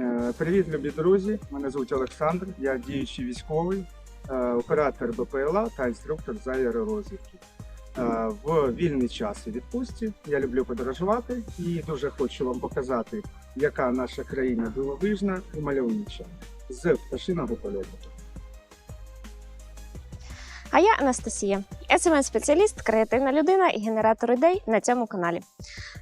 Е, Привіт, любі друзі! Мене звуть Олександр, я діючий військовий, е, оператор БПЛА та інструктор з аеророзвідки. Е, В вільний час і відпустці я люблю подорожувати і дуже хочу вам показати, яка наша країна дивовижна і мальовнича з пташиного польоту. А я Анастасія, smm спеціаліст креативна людина і генератор ідей на цьому каналі.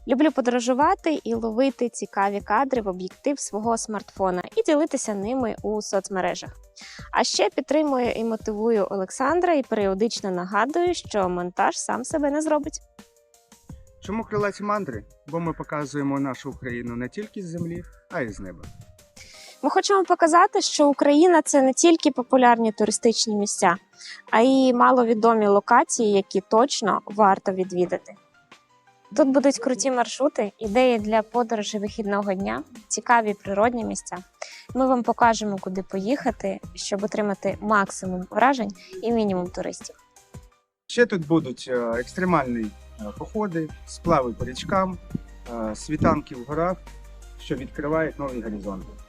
Люблю подорожувати і ловити цікаві кадри в об'єктив свого смартфона і ділитися ними у соцмережах. А ще підтримую і мотивую Олександра і періодично нагадую, що монтаж сам себе не зробить. Чому крилаті мандри? Бо ми показуємо нашу Україну не тільки з землі, а й з неба. Ми хочемо показати, що Україна це не тільки популярні туристичні місця, а й маловідомі локації, які точно варто відвідати. Тут будуть круті маршрути, ідеї для подорожі вихідного дня, цікаві природні місця. Ми вам покажемо, куди поїхати, щоб отримати максимум вражень і мінімум туристів. Ще тут будуть е, екстремальні е, походи, сплави по річкам, е, світанки в горах, що відкривають нові горизонти.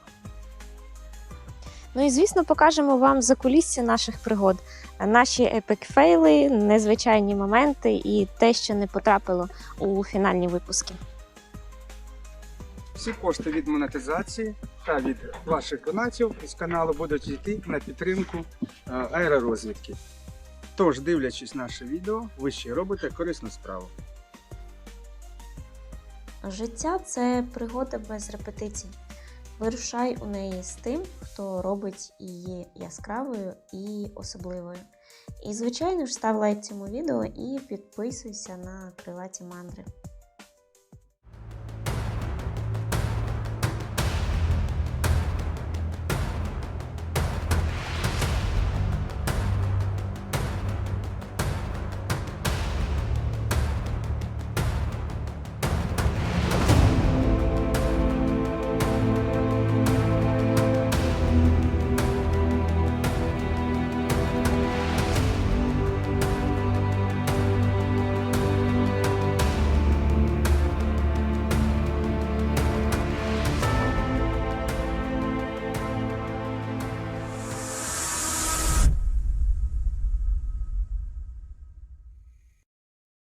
Ну і звісно, покажемо вам закулісся наших пригод, наші епік-фейли, незвичайні моменти і те, що не потрапило у фінальні випуски. Всі кошти від монетизації та від ваших донатів з каналу будуть йти на підтримку е, аеророзвідки. Тож, дивлячись наше відео, ви ще робите корисну справу. Життя це пригода без репетицій. Вирушай у неї з тим, хто робить її яскравою і особливою. І, звичайно ж, став лайк цьому відео і підписуйся на крилаті мандри.